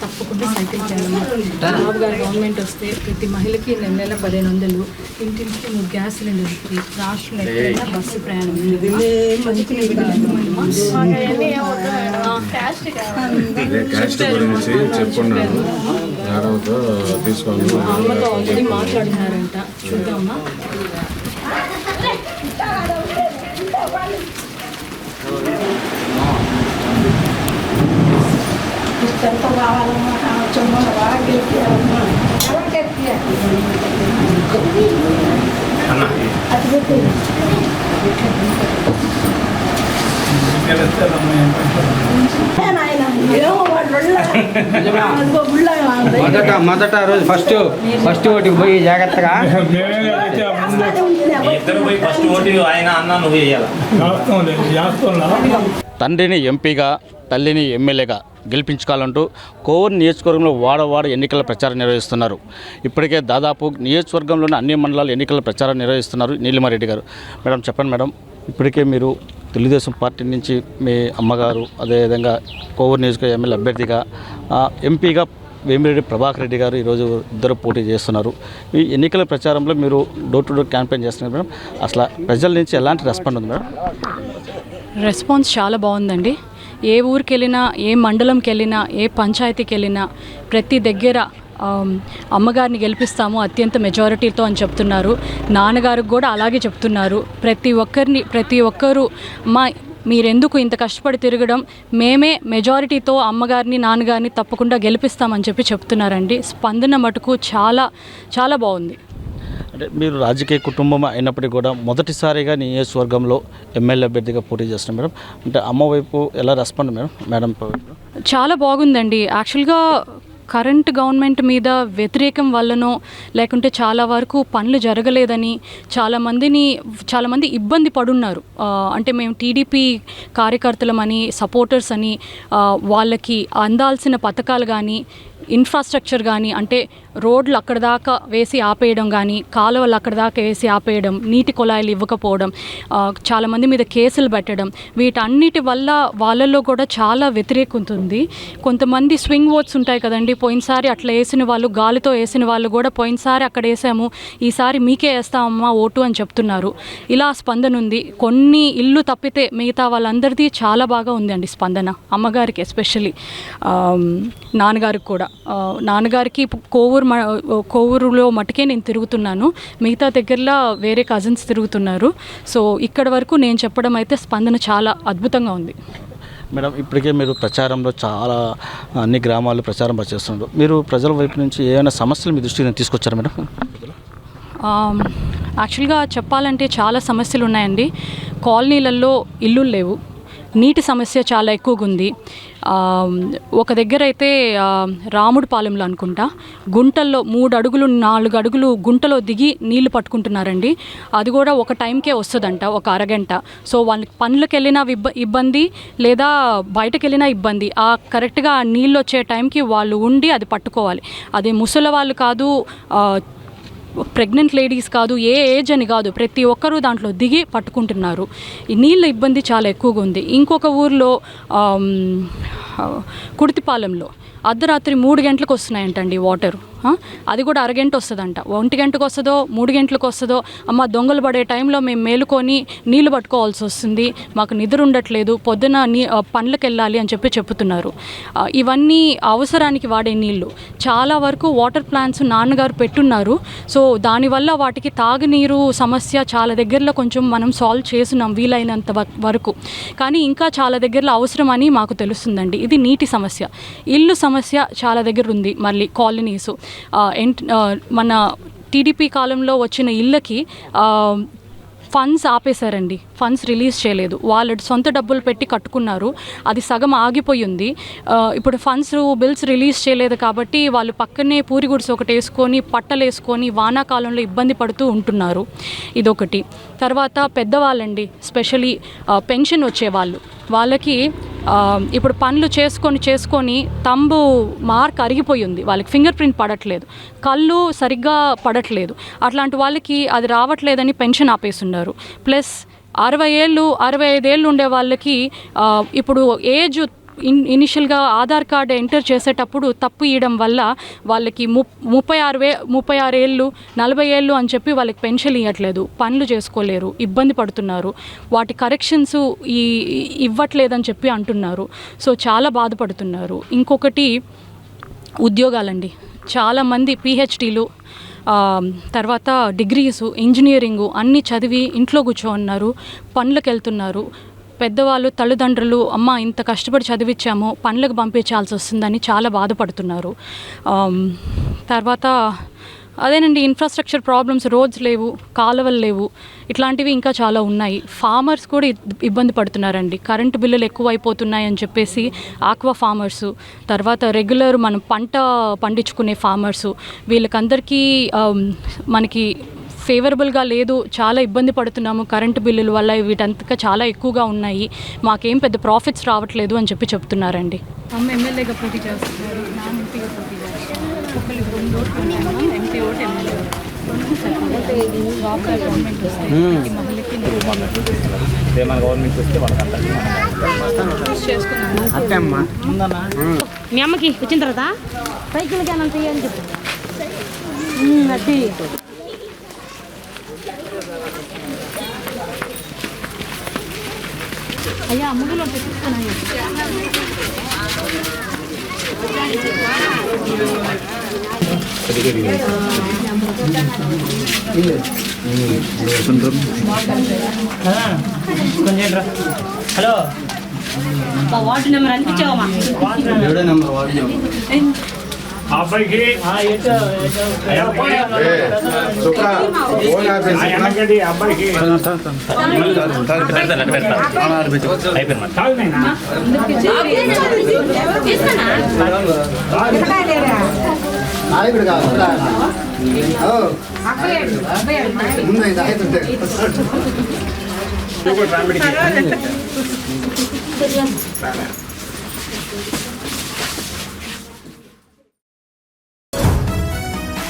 తప్పకుండా సైకిల్ చేయాలమ్మా బాబు గారు గవర్నమెంట్ వస్తే ప్రతి మహిళకి నెల నెల పదిహేను వందలు ఇంటింటికి మూడు గ్యాస్ సిలిండర్ ఫ్రీ రాష్ట్రంలో ఎక్కడైనా బస్సు ప్రయాణం ఉంది. చదువుకునే బిడ్డలు ఎంతమంది అమ్మా? ఎంత చెప్పున్నాను యాదవ్తో బాగా మా మొదట మొదట రోజు ఫస్ట్ ఫస్ట్ ఓటికి పోయి జాగ్రత్తగా. తండ్రిని ఎంపీగా తల్లిని ఎమ్మెల్యేగా గెలిపించుకోవాలంటూ కోవూరు నియోజకవర్గంలో వాడవాడ ఎన్నికల ప్రచారం నిర్వహిస్తున్నారు. ఇప్పటికే దాదాపు నియోజకవర్గంలోని అన్ని మండలాలు ఎన్నికల ప్రచారం నిర్వహిస్తున్నారు నీలిమారెడ్డి గారు. మేడం చెప్పండి మేడం. ఇప్పటికే మీరు తెలుగుదేశం పార్టీ నుంచి మీ అమ్మగారు అదేవిధంగా కోవూరు నియోజకవర్గ ఎమ్మెల్యే అభ్యర్థిగా ఎంపీగా వేమిరెడ్డి ప్రభాకర్ రెడ్డి గారు ఈరోజు ఇద్దరు పోటీ చేస్తున్నారు. ఈ ఎన్నికల ప్రచారంలో మీరు డోర్ టు డోర్ క్యాంపెయిన్ చేస్తున్నారు మేడం. అసలు ప్రజల నుంచి ఎలాంటి రెస్పాండ్ ఉంది మేడం? రెస్పాన్స్ చాలా బాగుందండి. ఏ ఊరికి వెళ్ళినా ఏ మండలంకి వెళ్ళినా ఏ పంచాయతీకి వెళ్ళినా ప్రతి దగ్గర అమ్మగారిని గెలిపిస్తాము అత్యంత మెజారిటీతో అని చెప్తున్నారు. నాన్నగారికి కూడా అలాగే చెప్తున్నారు. ప్రతి ఒక్కరిని ప్రతి ఒక్కరూ మా మీరెందుకు ఇంత కష్టపడి తిరగడం? మేమే మెజారిటీతో అమ్మగారిని నాన్నగారిని తప్పకుండా గెలిపిస్తామని చెప్పి చెప్తున్నారండి. స్పందన మటుకు చాలా చాలా బాగుంది. అంటే మీరు రాజకీయ కుటుంబం అయినప్పటికీ కూడా మొదటిసారిగా నియోజకవర్గంలో ఎమ్మెల్యే అభ్యర్థిగా పోటీ చేస్తున్నాం మేడం. అంటే అమ్మ వైపు ఎలా రెస్పాండ్ మేడం? మేడం చాలా బాగుందండి. యాక్చువల్గా కరెంట్ గవర్నమెంట్ మీద వ్యతిరేకం వల్లనో లేకుంటే చాలా వరకు పనులు జరగలేదని చాలామందిని చాలామంది ఇబ్బంది పడున్నారు. అంటే మేము టీడీపీ కార్యకర్తలమని సపోర్టర్స్ అని వాళ్ళకి అందాల్సిన పథకాలు కానీ ఇన్ఫ్రాస్ట్రక్చర్ కానీ అంటే రోడ్లు అక్కడ దాకా వేసి ఆపేయడం కానీ కాలువలు అక్కడ దాకా వేసి ఆపేయడం నీటి కుళాయిలు ఇవ్వకపోవడం చాలామంది మీద కేసులు పెట్టడం వీటన్నిటి వల్ల వాళ్ళల్లో కూడా చాలా వ్యతిరేకత ఉంది కొంతమంది స్వింగ్ ఓట్స్ ఉంటాయి కదండి పోయినసారి అట్లా వేసిన వాళ్ళు గాలితో వేసిన వాళ్ళు కూడా పోయినసారి అక్కడ వేసాము ఈసారి మీకే వేస్తామమ్మా ఓటు అని చెప్తున్నారు. ఇలా స్పందన ఉంది. కొన్ని ఇల్లు తప్పితే మిగతా వాళ్ళందరిది చాలా బాగా ఉంది అండి స్పందన అమ్మగారికి ఎస్పెషల్లీ నాన్నగారికి కూడా. నాన్నగారికి కోవూరు మ కోవూరులో మటుకే నేను తిరుగుతున్నాను. మిగతా దగ్గరలో వేరే కజిన్స్ తిరుగుతున్నారు. సో ఇక్కడ వరకు నేను చెప్పడం అయితే స్పందన చాలా అద్భుతంగా ఉంది. మేడం ఇప్పటికే మీరు ప్రచారంలో చాలా అన్ని గ్రామాల్లో ప్రచారం చేస్తున్నారు మీరు ప్రజల వైపు నుంచి ఏమైనా సమస్యలు మీ దృష్టికి తీసుకొచ్చారా మేడం? యాక్చువల్గా చెప్పాలంటే చాలా సమస్యలు ఉన్నాయండి. కాలనీలలో ఇల్లు లేవు. నీటి సమస్య చాలా ఎక్కువగా ఉంది ఒక దగ్గర అయితే రాముడు పాలెంలో అనుకుంటా గుంటల్లో మూడు అడుగులు నాలుగు అడుగులు గుంటలో దిగి నీళ్ళు పట్టుకుంటున్నారండి. అది కూడా ఒక టైంకే వస్తుందంట ఒక అరగంట. సో వాళ్ళకి పనులకు వెళ్ళినా ఇబ్బ ఇబ్బంది లేదా బయటకు వెళ్ళినా ఇబ్బంది. ఆ కరెక్ట్గా ఆ నీళ్ళు వచ్చే టైంకి వాళ్ళు ఉండి అది పట్టుకోవాలి. అది ముసలి వాళ్ళు కాదు ప్రెగ్నెంట్ లేడీస్ కాదు ఏ ఏజ్ అని కాదు ప్రతి ఒక్కరూ దాంట్లో దిగి పట్టుకుంటున్నారు. ఈ నీళ్ళ ఇబ్బంది చాలా ఎక్కువగా ఉంది. ఇంకొక ఊర్లో కుడితిపాలెంలో అర్ధరాత్రి మూడు గంటలకు వస్తున్నాయంటండి వాటర్. అది కూడా అరగంట వస్తుందంట. ఒంటి గంటకు వస్తుందో మూడు గంటలకు వస్తుందో అమ్మ దొంగలు పడే టైంలో మేము మేలుకొని నీళ్ళు పట్టుకోవాల్సి వస్తుంది. మాకు నిద్ర ఉండట్లేదు పొద్దున నీ ఆ, పనులకు వెళ్ళాలి అని చెప్పి చెప్తున్నారు. ఇవన్నీ అవసరానికి వాడే నీళ్ళు. చాలా వరకు వాటర్ ప్లాంట్స్ నాన్నగారు పెట్టున్నారు. సో దానివల్ల వాటికి తాగునీరు సమస్య చాలా దగ్గరలో కొంచెం మనం సాల్వ్ చేస్తున్నాం వీలైనంత వరకు. కానీ ఇంకా చాలా దగ్గరలో అవసరం అని మాకు తెలుస్తుందండి. ఇది నీటి సమస్య. ఇల్లు సమస్య చాలా దగ్గర ఉంది మళ్ళీ కాలనీస్. మన టీడీపీ కాలంలో వచ్చిన ఇళ్ళకి ఫండ్స్ ఆపేశారండి. ఫండ్స్ రిలీజ్ చేయలేదు. వాళ్ళ సొంత డబ్బులు పెట్టి కట్టుకున్నారు. అది సగం ఆగిపోయి ఉంది. ఇప్పుడు ఫండ్స్ బిల్స్ రిలీజ్ చేయలేదు కాబట్టి వాళ్ళు పక్కనే పూరి గుడిసె ఒకటి వేసుకొని పట్టలు వేసుకొని వానాకాలంలో ఇబ్బంది పడుతూ ఉంటున్నారు. ఇదొకటి. తర్వాత పెద్దవాళ్ళండి స్పెషలీ పెన్షన్ వచ్చేవాళ్ళు. వాళ్ళకి ఇప్పుడు పనులు చేసుకొని చేసుకొని తంబు మార్క్ అరిగిపోయి ఉంది. వాళ్ళకి ఫింగర్ ప్రింట్ పడట్లేదు. కళ్ళు సరిగ్గా పడట్లేదు. అట్లాంటి వాళ్ళకి అది రావట్లేదని పెన్షన్ ఆపేస్తున్నారు. ప్లస్ అరవై ఏళ్ళు అరవై ఐదేళ్ళు ఉండే వాళ్ళకి ఇప్పుడు ఏజ్ ఇన్ ఇనిషియల్గా ఆధార్ కార్డు ఎంటర్ చేసేటప్పుడు తప్పు ఇవ్వడం వల్ల వాళ్ళకి ము ముప్పై ఆరు వే ముప్పై ఆరు ఏళ్ళు నలభై ఏళ్ళు అని చెప్పి వాళ్ళకి పెన్షన్ ఇవ్వట్లేదు పనులు చేసుకోలేరు ఇబ్బంది పడుతున్నారు. వాటి కరెక్షన్స్ ఈ ఇవ్వట్లేదని చెప్పి అంటున్నారు. సో చాలా బాధపడుతున్నారు. ఇంకొకటి ఉద్యోగాలండి. చాలామంది పిహెచ్డీలు తర్వాత డిగ్రీసు ఇంజనీరింగు అన్నీ చదివి ఇంట్లో కూర్చోన్నారు పనులకు వెళ్తున్నారు పెద్దవాళ్ళు తల్లిదండ్రులు అమ్మ ఇంత కష్టపడి చదివించాము పనులకు పంపించాల్సి వస్తుందని చాలా బాధపడుతున్నారు. తర్వాత అదేనండి ఇన్ఫ్రాస్ట్రక్చర్ ప్రాబ్లమ్స్ రోడ్స్ లేవు కాలువలు లేవు ఇట్లాంటివి ఇంకా చాలా ఉన్నాయి. ఫార్మర్స్ కూడా ఇబ్బంది పడుతున్నారండి. కరెంటు బిల్లులు ఎక్కువైపోతున్నాయి అని చెప్పేసి ఆక్వా ఫార్మర్స్ తర్వాత రెగ్యులర్ మనం పంట పండించుకునే ఫార్మర్స్ వీళ్ళకందరికీ మనకి ఫేవరబుల్గా లేదు చాలా ఇబ్బంది పడుతున్నాము కరెంటు బిల్లుల వల్ల వీటంతగా చాలా ఎక్కువగా ఉన్నాయి మాకేం పెద్ద ప్రాఫిట్స్ రావట్లేదు అని చెప్పి చెప్తున్నారండి. అమ్మ ఎమ్మెల్యేగా పోటీ చేస్తున్నారు నాన్న ఎంపీగా పోటీ చేస్తున్నారు. ఒకరికి రెండు ఓట్లు ఉంటాయి ఎంపీ ఓటు ఎమ్మెల్యే గవర్నమెంట్ వస్తే ప్రతి మహిళకి ఇదే మన గవర్నమెంట్ వస్తే వాళ్ళకంతా చేసుకున్నాను మీ అమ్మకి వచ్చిన తర్వాత? సైకిల్ క్యాన్ అంత అని చెప్పు అది అయ్యా కొంచెం రా. హలో. వార్డు నెంబర్ అనిపించావమ్మా ఏడో నెంబర్ వాడు అబ్బాయికి అబ్బాయికి. నాయకుడు కాదు. ముందు ఇది అవుతుంటే